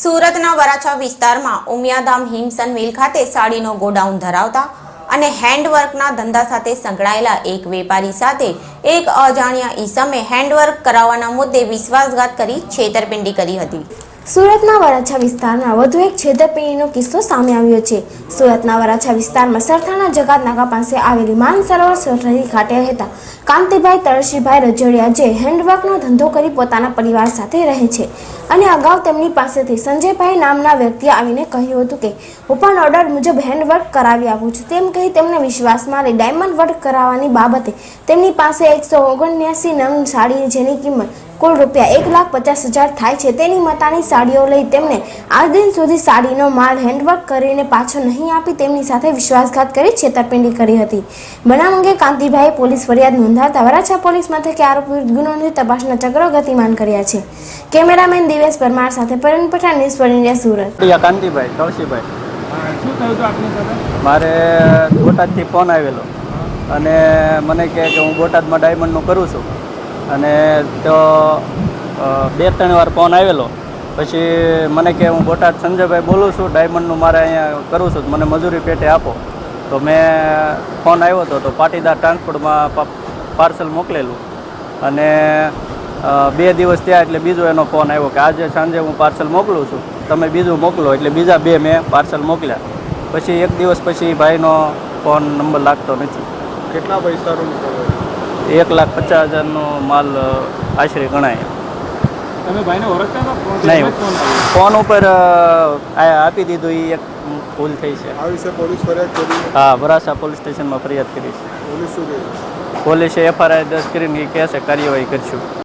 સુરતના વરાછા વિસ્તારમાં ઉમિયાધામ હિમસન મિલ ખાતે સાડીનો ગોડાઉન ધરાવતા અને હેન્ડવર્કના ધંધા સાથે સંકળાયેલા એક વેપારી સાથે એક અજાણ્યા ઈસમે હેન્ડવર્ક કરાવવાના મુદ્દે વિશ્વાસઘાત કરી છેતરપિંડી કરી હતી. સુરતના વરાછા વિસ્તારમાં વધુ એક છેતરપિંડીનો કિસ્સો સામે આવ્યો છે. સુરતના વરાછા વિસ્તારમાં સરથાણા જગાત નાકા પાસે આવેલી માન સરોવર સોસાયટી ખાતે રહેતા કાંતિભાઈ તળશીભાઈ રજોડિયા જે હેન્ડવર્કનો ધંધો કરી પોતાના પરિવાર સાથે રહે છે અને અગાઉ તેમની પાસેથી સંજયભાઈ નામના વ્યક્તિએ આવીને કહ્યું હતું કે, હું પણ ઓર્ડર મુજબ હેન્ડવર્ક કરાવી આપું છું. તેમ કહી તેમને વિશ્વાસમાં લઈ ડાયમંડ વર્ક કરાવવાની બાબતે તેમની પાસે એકસો ઓગણ્યાસી નંગ સાડી જેની કિંમત કુલ રૂપિયા એક લાખ પચાસ હજાર થાય છે. તેની માતાની સાડીઓ લઈ તેમને આજ દિન સુધી સાડીનો માલ હેન્ડવર્ક કરીને પાછો નહીં આપી તેમની સાથે વિશ્વાસઘાત કરી છેતરપિંડી કરી હતી. બનાવ અંગે કાંતિભાઈએ પોલીસ ફરિયાદ નોંધાવતા વરાછા પોલીસ મથકે આરોપ વિરુદ્ધ ગુનોની તપાસના ચક્રો ગતિમાન કર્યા છે. કેમેરામેન દિવેશ પરમાર સાથે Parveen Pathan news for India Surat. Kantibhai Kaushikbhai. શું થયું હતું આપની સાથે? મારે બોટાદથી ફોન આવેલો. અને મને કહે કે હું બોટાદમાં ડાયમંડનું કરું છું. અને તો બે ત્રણ વાર ફોન આવેલો. પછી મને કે હું બોટાદ સંજયભાઈ બોલું છું ડાયમંડનું મારે અહીંયા કરું છું, મને મજૂરી પેટે આપો. તો મેં ફોન આવ્યો હતો, તો પાટીદાર ટ્રાન્સપોર્ટમાં પાર્સલ મોકલેલું. અને બે દિવસ ત્યાં એટલે બીજો એનો ફોન આવ્યો કે આજે સાંજે હું પાર્સલ મોકલું છું. તમે બીજું મોકલો, એટલે બીજા બે મેં પાર્સલ મોકલ્યા. પછી એક દિવસ પછી ભાઈનો ફોન નંબર લાગતો નથી. કેટલા પૈસાનું એક લાખ પચાસ હજારનો માલ આશરે ગણાય. તમે ભાઈને ઓળખતા હતા? ફોન નહીં. ફોન ઉપર આપી દીધું એ એક ભૂલ થઈ છે. આ વિશે પોલીસ ફરિયાદ કરી? હા વરાસા પોલીસ સ્ટેશનમાં ફરિયાદ કરી છે. પોલીસે એફઆરઆઈ દસ કરીને એ કહેશે કાર્યવાહી કરશું.